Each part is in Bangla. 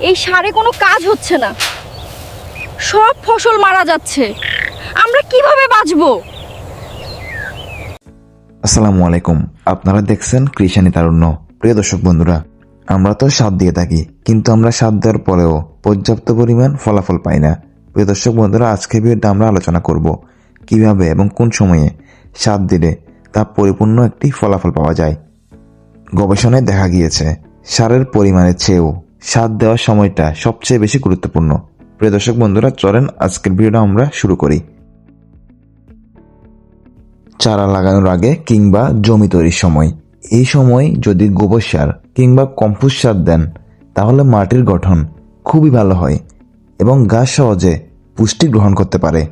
এই সারে কোনো কাজ হচ্ছে না। সব ফসল মারা যাচ্ছে। আমরা কীভাবে বাঁচবো? আসসালামু আলাইকুম। আপনারা দেখছেন কৃষানি তারুণ্য। প্রিয় দর্শক বন্ধুরা, আমরা তো সাত দিয়ে থাকি, কিন্তু আমরা সাত দেওয়ার পরেও পর্যাপ্ত পরিমাণ ফলাফল পাই না। প্রিয় দর্শক বন্ধুরা, আজকে ভিডিওতে আমরা আলোচনা করব। কীভাবে এবং কোন সময়ে সাত দিলে তা পরিপূর্ণ একটি ফলাফল পাওয়া যায়। গবেষণায় দেখা গিয়েছে, সারের পরিমাণের চেয়েও সার দেওয়ার সময়টা সবচেয়ে বেশি গুরুত্বপূর্ণ। প্রিয় দর্শক বন্ধুরা, চলেন আজকের ভিডিওটা আমরা শুরু করি। চারা লাগানোর আগে কিংবা জমি তৈরির সময়। এই সময় যদি গোবর সার কিংবা কম্পোস্ট সার দেন, তাহলে মাটির গঠন খুবই ভালো হয় এবং গাছ সহজে পুষ্টি গ্রহণ করতে পারে।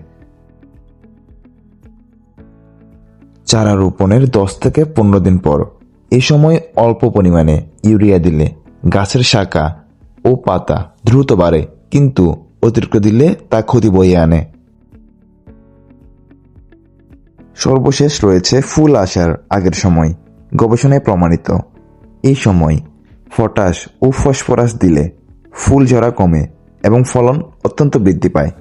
চারা রোপণের দশ থেকে পনেরো দিন পর, এই সময় অল্প পরিমাণে ইউরিয়া দিলে গাছের শাখা ও পাতা দ্রুত বাড়ে, কিন্তু অতিরিক্ত দিলে তা ক্ষতি বয়ে আনে। সর্বশেষ রয়েছে ফুল আসার আগের সময়, গবেষণায় প্রমাণিত। এই সময় পটাশ ও ফসফরাস দিলে ফুল ঝরা কমে এবং ফলন অত্যন্ত বৃদ্ধি পায়।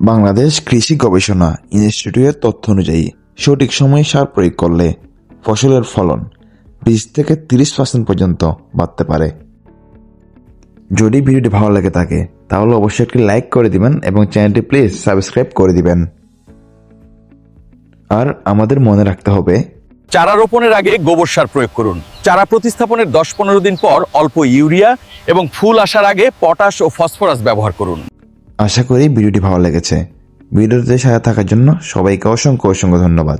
বাংলাদেশ কৃষি গবেষণা ইনস্টিটিউটের তথ্য অনুযায়ী সঠিক সময়ে সার প্রয়োগ করলে ফসলের ফলন বিশ থেকে তিরিশ পার্সেন্ট পর্যন্ত বাড়তে পারে। যদি ভিডিওটি ভালো লাগে থাকে তাহলে অবশ্যই একটি লাইক করে দিবেন এবং চ্যানেলটি প্লিজ সাবস্ক্রাইব করে দিবেন। আর আমাদের মনে রাখতে হবে চারা রোপণের আগে গোবর সার প্রয়োগ করুন। চারা প্রতিস্থাপনের দশ পনেরো দিন পর অল্প ইউরিয়া এবং ফুল আসার আগে পটাশ ও ফসফরাস ব্যবহার করুন। আশা করি ভিডিওটি ভালো লেগেছে। ভিডিওতে সাথে থাকার জন্য সবাইকে অসংখ্য অসংখ্য ধন্যবাদ।